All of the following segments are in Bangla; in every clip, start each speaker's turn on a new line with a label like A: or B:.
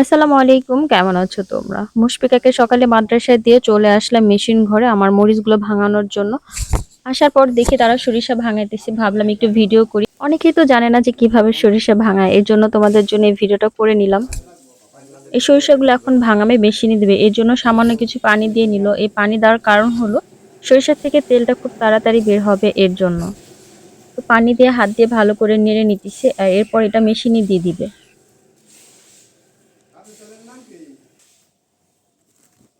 A: আসসালামু আলাইকুম কেমন আছো তোমরা? মুশফিকাকে সকালে মাদ্রাসায় দিয়ে চলে আসলাম মেশিন ঘরে আমার মরিচগুলো ভাঙানোর জন্য। আসার পর দেখি তারা সরিষা ভাঙাইতেছে, ভাবলাম একটু ভিডিও করি। অনেকেই তো জানে না যে কীভাবে সরিষা ভাঙায়, এর জন্য তোমাদের জন্য এই ভিডিওটা করে নিলাম। এই সরিষাগুলো এখন ভাঙামে মেশিনে দেবে, এর জন্য সামান্য কিছু পানি দিয়ে নিল। এই পানি দেওয়ার কারণ হলো সরিষা থেকে তেলটা খুব তাড়াতাড়ি বের হবে এর জন্য। তো পানি দিয়ে হাত দিয়ে ভালো করে নেড়ে নিতেছে, আর এরপর এটা মেশিনে দিয়ে দিবে।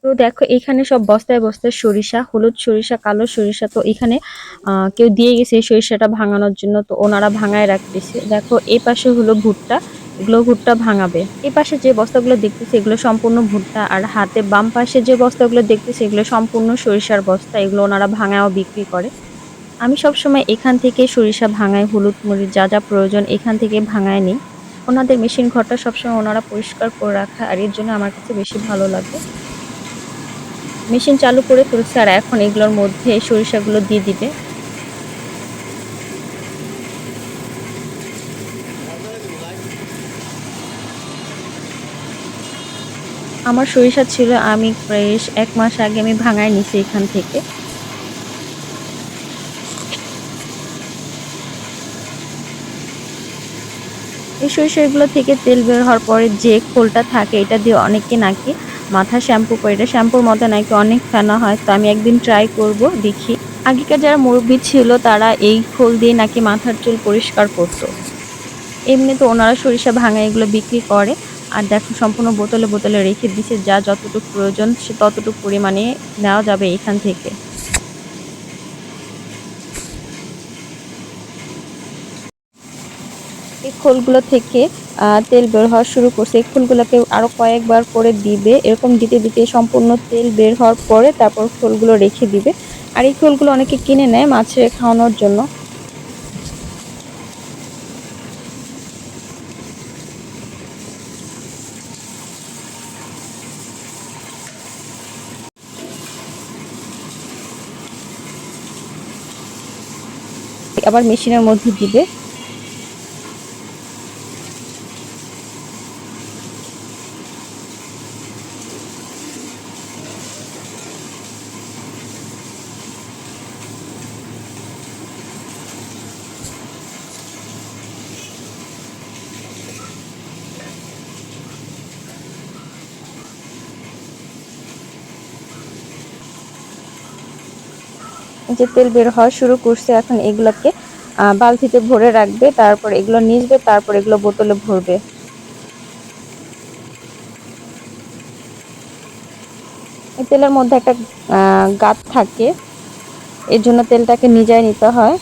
A: তো দেখো, এখানে সব বস্তায় বস্তায় সরিষা, হলুদ সরিষা, কালো সরিষা, তো এখানে কেউ দিয়ে গেছে এই সরিষাটা ভাঙানোর জন্য, তো ওনারা ভাঙায় রাখতেছে। দেখো, এই পাশে হলো ভুট্টা, এগুলো ভুট্টা ভাঙাবে। এই পাশে যে বস্তাগুলো দেখতেছে, এগুলো সম্পূর্ণ ভুট্টা, আর হাতে বাম পাশে যে বস্তাগুলো দেখতেছে, এগুলো সম্পূর্ণ সরিষার বস্তা, এগুলো ওনারা ভাঙায়ও বিক্রি করে। আমি সব সময় এখান থেকে সরিষা ভাঙায় হলুদ মরিচ, যা যা প্রয়োজন, এখান থেকে ভাঙায় নিই। ওনাদের মেশিন ঘরটা সবসময় ওনারা পরিষ্কার করে রাখা, আর এর জন্য আমার কাছে বেশি ভালো লাগে। মেশিন চালু করে ফেলছে আর এখন এগুলোর মধ্যে সরিষাগুলো দিয়ে দিবে। আমার সরিষা ছিল আমি প্রায় এক মাস আগে আমি ভাঙায় নিছি এখান থেকে। এই সরিষাগুলো থেকে তেল বের হওয়ার পরে যে খোলটা থাকে, এটা দিয়ে অনেকে নাকি মাথা শ্যাম্পু করে। এটা শ্যাম্পুর মতো নাকি অনেক ফেনা হয়, তো আমি একদিন ট্রাই করব, দেখি। আগেকার যারা মুরব্বী ছিল, তারা এই খোল দিয়ে নাকি মাথার চুল পরিষ্কার করতো। এমনি তো ওনারা সরিষা ভাঙা এগুলো বিক্রি করে। আর দেখো, সম্পূর্ণ বোতলে বোতলে রেখে দিছে, যা যতটুকু প্রয়োজন, সে ততটুকু পরিমাণে নেওয়া যাবে এখান থেকে। এই খোলগুলো থেকে তেল বের হওয়া শুরু করছে। এই খোলগুলোকে আরও কয়েকবার করে দিবে। এরকম দিতে দিতে সম্পূর্ণ তেল বের হওয়ার পরে তারপর ফুলগুলো রেখে দিবে। আর এই ফুলগুলো অনেকে কিনে নেয় মাছের খাওয়ানোর জন্য। আবার মেশিনের মধ্যে দিবে। যে তেল বের হওয়া শুরু করছে, এখন এগুলোকে বালতিতে ভরে রাখবে, তারপর এগুলো নিচবে, তারপর এগুলো বোতলে ভরবে। তেলের মধ্যে একটা গাঁত থাকে, এর জন্য তেলটাকে নিজায় নিতে হয়।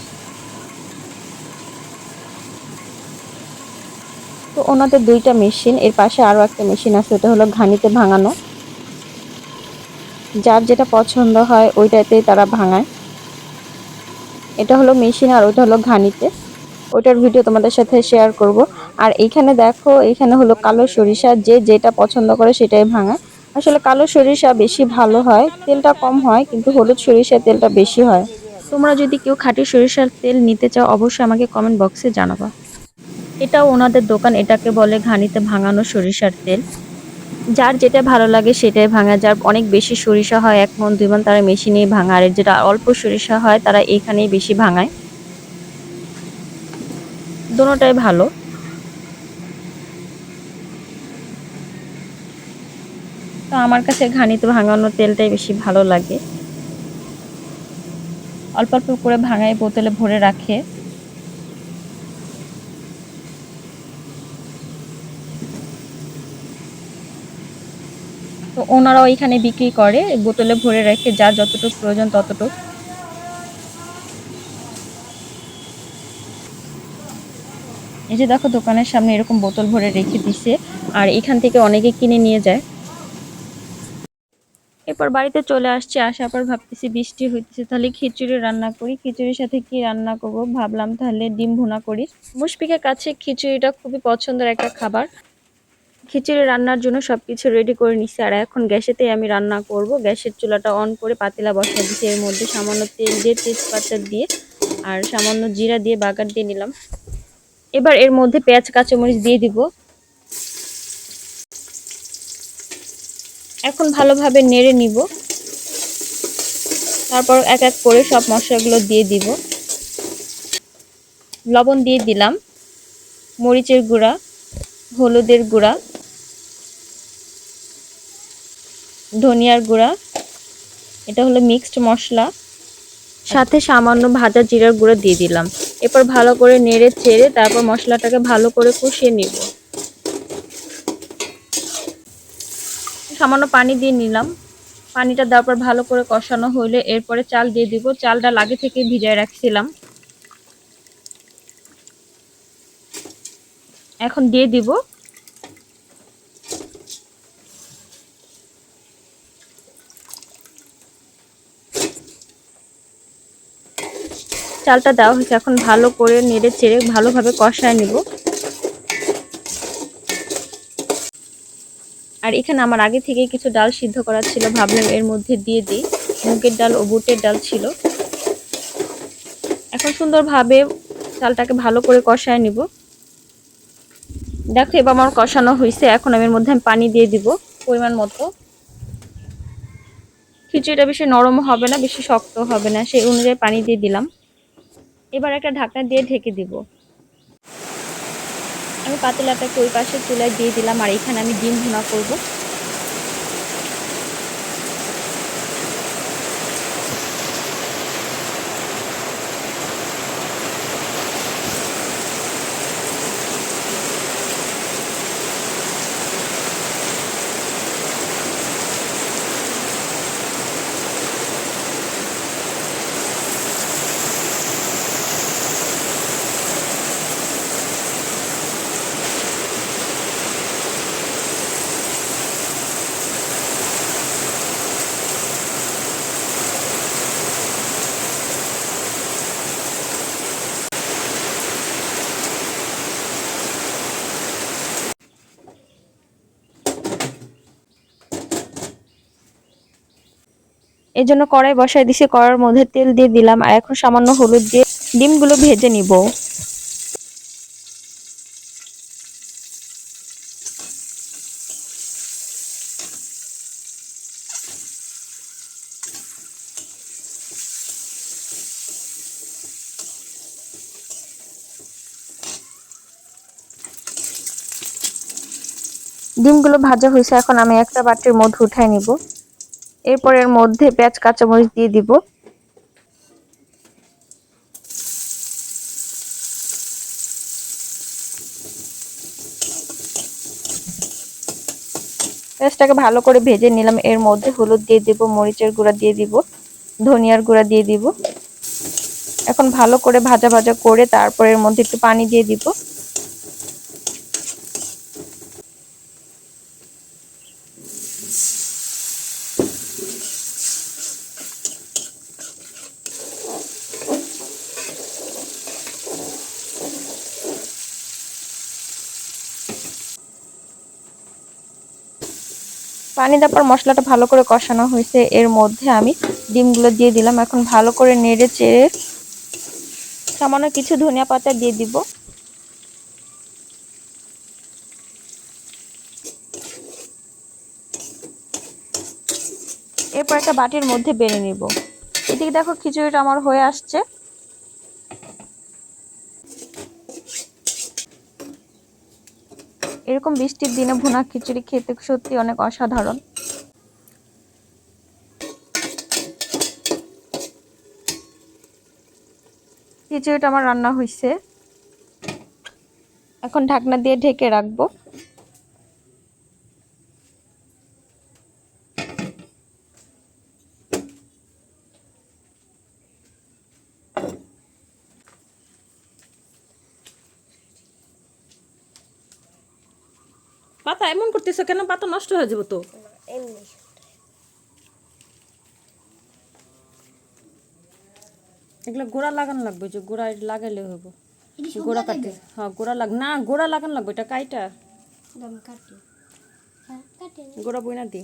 A: তো ওনাদের দুইটা মেশিন, এর পাশে আরও একটা মেশিন আছে, ওটা হলো ঘানিতে ভাঙানো। যার যেটা পছন্দ হয়, ওইটাতেই তারা ভাঙায়। এটা হলো মেশিন আর ওটা হলো ঘানিতে। ওটার ভিডিও তোমাদের সাথে শেয়ার করব। আর এইখানে দেখো এখানে হলো কালো সরিষা, যে যেটা পছন্দ করে সেটাই ভাঙা। আসলে কালো সরিষা বেশি ভালো হয়, তেলটা কম হয়, কিন্তু হলুদ সরিষার তেলটা বেশি হয়। তোমরা যদি কেউ খাঁটি সরিষার তেল নিতে চাও, অবশ্যই আমাকে কমেন্ট বক্সে জানাবা। এটাও ওনাদের দোকান, এটাকে বলে ঘানিতে ভাঙানো সরিষার তেল। যার যেটা ভালো লাগে সেটাই ভাঙা। যার অনেক বেশি সরিষা হয়, এক মন, দুই মন তারা মেশিনেই ভাঙা। আর যেটা অল্প সরিষা হয়, তারা এখানেই বেশি ভাঙায়। দোনোটাই ভালো। তো আমার কাছে ঘানিতে ভাঙানো তেলটাই বেশি ভালো লাগে। অল্প অল্প করে ভাঙায়, বোতলে ভরে রাখে। তো ওনারাও এখানে বিক্রি করে, বোতলে ভরে রেখে যার যতটুকু প্রয়োজন ততটুকু। এই যে দেখো দোকানের সামনে এরকম বোতল ভরে রেখে দিছে, আর এখান থেকে অনেকে কিনে নিয়ে যায়। এরপর বাড়িতে চলে আসছি, আসার পর ভাবতেছি বৃষ্টি হইতেছে, তাহলে খিচুড়ি রান্না করি। খিচুড়ির সাথে কি রান্না করব? ভাবলাম তাহলে ডিম ভুনা করি। মুশফিকের কাছে খিচুড়িটা খুবই পছন্দের একটা খাবার। খিচুড়ি রান্নার জন্য সব কিছু রেডি করে নিচ্ছি আর এখন গ্যাসেতেই আমি রান্না করব। গ্যাসের চুলাটা অন করে পাতিলা বসিয়ে দিচ্ছি এর মধ্যে সামান্য তেল দিয়ে, তেজপাতা দিয়ে আর সামান্য জিরা দিয়ে বাগার দিয়ে নিলাম। এবার এর মধ্যে পেঁয়াজ, কাঁচামরিচ দিয়ে দিব। এখন ভালোভাবে নেড়ে নিব। তারপর এক এক করে সব মশলাগুলো দিয়ে দিব। লবণ দিয়ে দিলাম। মরিচের গুঁড়া, হলুদের গুঁড়া ধনিয়ার গুঁড়া। এটা হলো মিক্সড মশলা। সাথে সামান্য ভাজা জিরার গুঁড়ো দিয়ে দিলাম। এরপর ভালো করে নেড়ে চেড়ে তারপর মশলাটাকে ভালো করে কষিয়ে নিব। সামান্য পানি দিয়ে নিলাম। পানিটা দেওয়ার পর ভালো করে কষানো হইলে এরপরে চাল দিয়ে দিব। চালটা লাগে থেকে ভিজায় রাখছিলাম। এখন দিয়ে দিব। চালটা দেওয়া হয়েছে। এখন ভালো করে নেড়ে চেড়ে ভালোভাবে কষায় নিব। আর এখানে আমার আগে থেকে কিছু ডাল সিদ্ধ করা ছিল, ভাবলাম এর মধ্যে দিয়ে দিই। মুগের ডাল ও বুটের ডাল ছিল। এখন সুন্দরভাবে চালটাকে ভালো করে কষায় নিব। দেখো এবার আমার কষানো হয়েছে, এখন আমি এর মধ্যে আমি পানি দিয়ে দিব পরিমাণ মতো। খিচুড়িটা বেশি নরম হবে না, বেশি শক্ত হবে না, সেই অনুযায়ী পানি দিয়ে দিলাম। এবার একটা ঢাকনা দিয়ে ঢেকে দিব। আমি পাতলাটাকে ওই পাশে চুলায় দিয়ে দিলাম আর এখানে আমি ডিম ভুনা করব। এই জন্য কড়াই বসাই দিছি, কড়ার মধ্যে তেল দিয়ে দিলাম আর এখন সামান্য হলুদ দিয়ে ডিমগুলো ভেজে নিব। ডিমগুলো ভাজা হয়েছে, এখন আমি একটা বাটির মধ্যে উঠাই নিব। এরপর এর মধ্যে পেঁয়াজ, কাঁচামরিচ দিয়ে দিব। পেঁয়াজটাকে ভালো করে ভেজে নিলাম। এর মধ্যে হলুদ দিয়ে দিব, মরিচের গুঁড়া দিয়ে দিব, ধনিয়ার গুঁড়া দিয়ে দিব। এখন ভালো করে ভাজা ভাজা করে তারপর এর মধ্যে একটু পানি দিয়ে দিব। পানি দেওয়ার মশলাটা ভালো করে কষানো হয়েছে। এর মধ্যে আমি ডিমগুলো দিয়ে দিলাম। এখন ভালো করে নেড়ে চেড়ে সামান্য কিছু ধনিয়া পাতা দিয়ে দিব। এরপর একটা বাটির মধ্যে বেড়ে নিব। এদিকে দেখো খিচুড়িটা আমার হয়ে আসছে। এরকম বৃষ্টির দিনে ভুনা খিচুড়ি খেতে সত্যি অনেক অসাধারণ। খিচুড়িটা আমার রান্না হয়েছে এখন ঢাকনা দিয়ে ঢেকে রাখব।
B: করতেছো কেন? পাতা নষ্ট হয়ে যাব তো।
C: এমনি।
B: এগুলো গোড়া লাগানো লাগবে যে গোড়া লাগাইলে হব গোড়া কাটে। হ্যাঁ গোড়া লাগ না গোড়া লাগানো লাগবে এটা কাইটা।
C: হ্যাঁ
B: গোড়া বইনা দি।